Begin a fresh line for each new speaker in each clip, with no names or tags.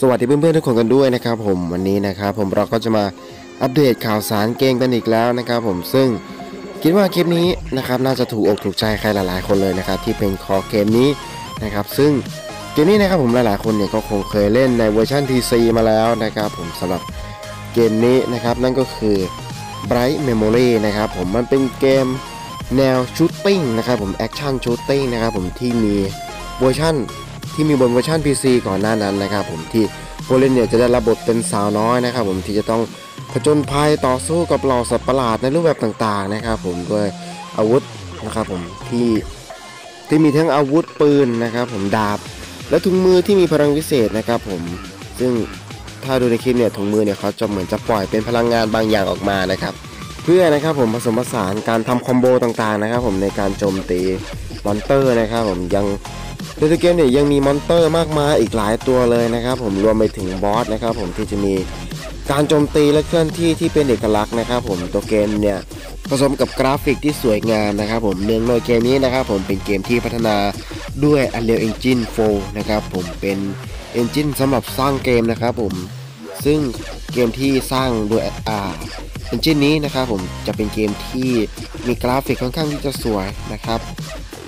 สวัสดีเพื่อนๆทุกคนกันด้วยนะครับผมวันนี้นะครับผมเราก็จะมาอัปเดตข่าวสารเกมกันอีกแล้วนะครับผมซึ่งคิดว่าคลิปนี้นะครับน่าจะถูกอกถูกใจใครหลายๆ คนเลยนะครับที่เป็นคอเกมนี้นะครับซึ่งเกมนี้นะครับผมหลายๆคนเนี่ยก็คงเคยเล่นในเวอร์ชัน PC มาแล้วนะครับผมสำหรับเกมนี้นะครับนั่นก็คือ Bright Memory นะครับผมมันเป็นเกมแนวชูตติ้งนะครับผมแอคชั่นชูตติ้งนะครับผมที่มีเวอร์ชัน ที่มีบนเวอร์ชัน PC ก่อนหน้านั้นนะครับผมที่ผู้เล่นเนี่ยจะได้รับบทเป็นสาวน้อยนะครับผมที่จะต้องผจญภัยต่อสู้กับเหล่าสัตว์ประหลาดในรูปแบบต่างๆนะครับผมด้วยอาวุธนะครับผมที่ที่มีทั้งอาวุธปืนนะครับผมดาบ และถุงมือที่มีพลังวิเศษนะครับผมซึ่งถ้าดูในคลิปเนี่ยถุงมือเนี่ยเขาจะเหมือนจะปล่อยเป็นพลังงานบางอย่างออกมานะครับ เพื่อนะครับผมผสมผสานการทำคอมโบต่างๆนะครับผมในการโจมตี มอนเตอร์นะครับผมยังในตัวเกมเนี่ยยังมีมอนเตอร์มากมายอีกหลายตัวเลยนะครับผมรวมไปถึงบอสนะครับผมที่จะมีการโจมตีและเคลื่อนที่ที่เป็นเอกลักษณ์นะครับผมตัวเกมเนี่ยผสมกับกราฟิกที่สวยงามนะครับผมเนื่องในเกมนี้นะครับผมเป็นเกมที่พัฒนาด้วย Unreal Engine 4 นะครับผมเป็น Engine สำหรับสร้างเกมนะครับผมซึ่งเกมที่สร้างด้วยอ่า Engine นี้นะครับผมจะเป็นเกมที่มีกราฟิกค่อนข้างที่จะสวยนะครับ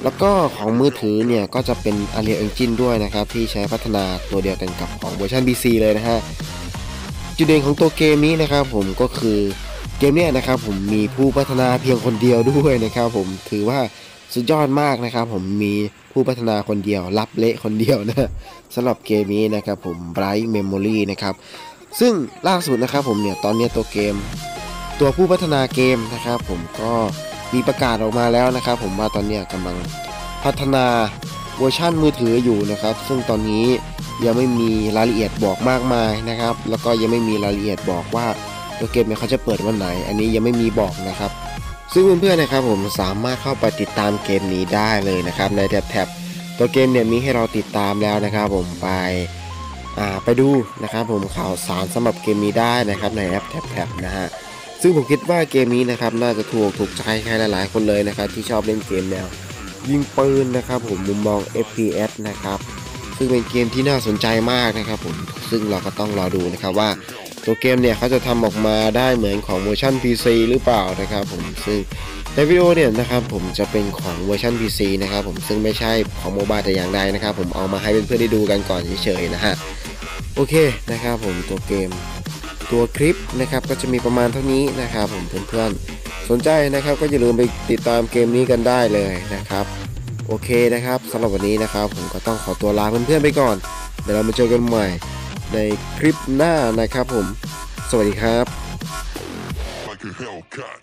แล้วก็ของมือถือเนี่ยก็จะเป็น Unreal Engine ด้วยนะครับ ที่ใช้พัฒนาตัวเดียวกันกับของเวอร์ชัน PC เลยนะฮะ จุดเด่นของตัวเกมนี้นะครับผมก็คือเกมเนี้ยนะครับผมมีผู้พัฒนาเพียงคนเดียวด้วยนะครับผมถือว่าสุดยอดมากนะครับผมมีผู้พัฒนาคนเดียว รับเละคนเดียวนะสำหรับเกมนี้นะครับผม Bright Memory นะครับซึ่งล่าสุดนะครับผมเนี่ยตอนนี้ตัวเกม ตัวผู้พัฒนาเกมนะครับผมก็ มีประกาศออกมาแล้วนะครับ ผมว่าตอนนี้กำลังพัฒนาเวอร์ชั่นมือถืออยู่นะครับ ซึ่งตอนนี้ยังไม่มีรายละเอียดบอกมากมายนะครับ แล้วก็ยังไม่มีรายละเอียดบอกว่าตัวเกมเนี่ยเขาจะเปิดวันไหน อันนี้ยังไม่มีบอกนะครับ ซึ่งเพื่อนๆนะครับผมสามารถเข้าไปติดตามเกมนี้ได้เลยนะครับ ในแท็บๆตัวเกมเนี่ยมีให้เราติดตามแล้วนะครับ ผมไปอ่าไปดูนะครับ ผมข่าวสารสำหรับเกมนี้ได้นะครับในแอปแท็บๆนะฮะ ซึ่งผมคิดว่าเกมนี้นะครับน่าจะถูกถูกใจใครหลายๆ คนเลยนะครับที่ชอบเล่นเกมแนวยิงปืนนะครับผมมุมมอง FPS นะครับซึ่งเป็นเกมที่น่าสนใจมากนะครับผมซึ่งเราก็ต้องรอดูนะครับว่าตัวเกมเนี่ยเขาจะทำออกมาได้เหมือนของเวอร์ชัน PC หรือเปล่านะครับผมซึ่งในวิดีโอเนี่ยนะครับผมจะเป็นของเวอร์ชัน PC นะครับผมซึ่งไม่ใช่ของโมบายแต่อย่างใดนะครับผมเอามาให้เพื่อนๆได้ดูกันก่อนเฉยๆนะฮะโอเคนะครับผมตัวเกม ตัวคลิปนะครับก็จะมีประมาณเท่านี้นะครับผมเพื่อนๆสนใจนะครับก็อย่าลืมไปติดตามเกมนี้กันได้เลยนะครับ โอเคนะครับสำหรับวันนี้นะครับ ผมก็ต้องขอตัวลาเพื่อนๆไปก่อน เดี๋ยวเรามาเจอกันใหม่ในคลิปหน้านะครับผม สวัสดีครับ
like a Hellcat.